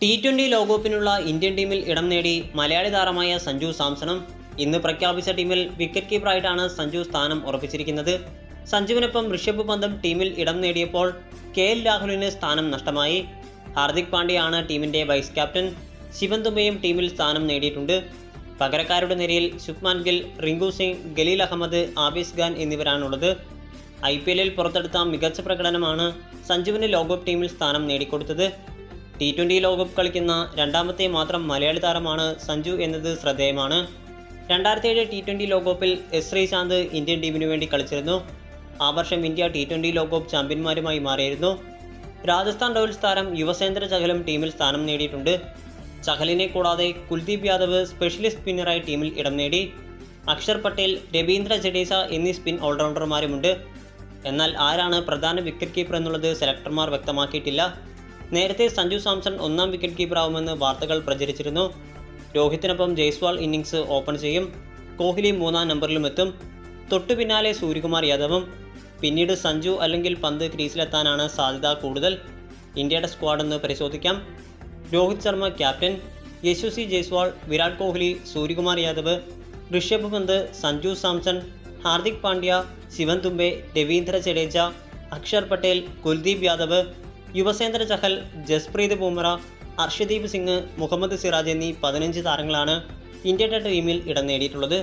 T twenty ലോകകപ്പിനുള്ള Indian ടീമിൽ ഇടം നേടി മലയാളി താരമായ സഞ്ജു സാംസണും ഇന്ന് പ്രഖ്യാപിച്ച ടീമിൽ വിക്കറ്റ് കീപ്പറായിട്ടാണ് സഞ്ജു സ്ഥാനം ഉറപ്പിച്ചിരിക്കുന്നത്. സഞ്ജുവിനൊപ്പം ഋഷഭ് പന്തും ടീമിൽ ഇടം നേടിയപ്പോൾ കെ എൽ രാഹുലിന് സ്ഥാനം നഷ്ടമായി. ഹാർദിക് പാണ്ഡ്യയാണ് ടീമിന്റെ വൈസ് ക്യാപ്റ്റൻ ശിവൻ തുമ്പയും ടീമിൽ സ്ഥാനം നേടിയിട്ടുണ്ട്. പകരക്കാരുടെ നിരയിൽ ശുഭ്മാൻ ഗിൽ റിങ്കു സിംഗ് ഗലീൽ അഹമ്മദ് ആബിസ് ഖാൻ എന്നിവരാണുള്ളത്. ഐ പി എല്ലിൽ പുറത്തെടുത്ത മികച്ച പ്രകടനമാണ് സഞ്ജുവിന് ലോകകപ്പ് ടീമിൽ സ്ഥാനം നേടിക്കൊടുത്തത്. ടി ട്വന്റി ലോകകപ്പ് കളിക്കുന്ന രണ്ടാമത്തെ മാത്രം മലയാളി താരമാണ് സഞ്ജു എന്നത് ശ്രദ്ധേയമാണ്. രണ്ടായിരത്തി ഏഴ് ടി ട്വന്റി ലോകകപ്പിൽ എസ് ശ്രീശാന്ത് ഇന്ത്യൻ ടീമിന് വേണ്ടി കളിച്ചിരുന്നു. ആ വർഷം ഇന്ത്യ ടി ട്വന്റി ലോകകപ്പ് ചാമ്പ്യന്മാരുമായി മാറിയിരുന്നു. രാജസ്ഥാൻ റോയൽസ് താരം യുവസേന്ദ്ര ചഹലും ടീമിൽ സ്ഥാനം നേടിയിട്ടുണ്ട്. ചഹലിനെ കൂടാതെ കുൽദീപ് യാദവ് സ്പെഷ്യലിസ്റ്റ് സ്പിന്നറായി ടീമിൽ ഇടം നേടി. അക്ഷർ പട്ടേൽ രവീന്ദ്ര ജഡേജ എന്നീ സ്പിൻ ഓൾറൗണ്ടർമാരുമുണ്ട്. എന്നാൽ ആരാണ് പ്രധാന വിക്കറ്റ് കീപ്പർ എന്നുള്ളത് സെലക്ടർമാർ വ്യക്തമാക്കിയിട്ടില്ല. നേരത്തെ സഞ്ജു സാംസൺ ഒന്നാം വിക്കറ്റ് കീപ്പർ കീപ്പറാവുമെന്ന് വാർത്തകൾ പ്രചരിച്ചിരുന്നു. രോഹിത്തിനൊപ്പം ജയ്സ്വാൾ ഇന്നിംഗ്സ് ഓപ്പൺ ചെയ്യും. കോഹ്ലി മൂന്നാം നമ്പറിലും എത്തും. തൊട്ടു പിന്നാലെ സൂര്യകുമാർ യാദവും. പിന്നീട് സഞ്ജു അല്ലെങ്കിൽ പന്ത് ക്രീസിലെത്താനാണ് സാധ്യത കൂടുതൽ. ഇന്ത്യയുടെ സ്ക്വാഡ് എന്ന് പരിശോധിക്കാം. രോഹിത് ശർമ്മ ക്യാപ്റ്റൻ യശസ്വി ജയ്സ്വാൾ വിരാട് കോഹ്ലി സൂര്യകുമാർ യാദവ്. ഋഷഭ് പന്ത് സഞ്ജു സാംസൺ ഹാർദിക് പാണ്ഡ്യ ശിവൻ തുമ്പെ രവീന്ദ്ര ജഡേജ അക്ഷർ പട്ടേൽ കുൽദീപ് യാദവ്. യുവസേന്ദ്ര ചഹൽ ജസ്പ്രീത് ബുംറ അർഷദീപ് സിംഗ് മുഹമ്മദ് സിറാജ് എന്നീ പതിനഞ്ച് താരങ്ങളാണ് ഇന്ത്യയുടെ ടീമിൽ ഇടം നേടിയിട്ടുള്ളത്.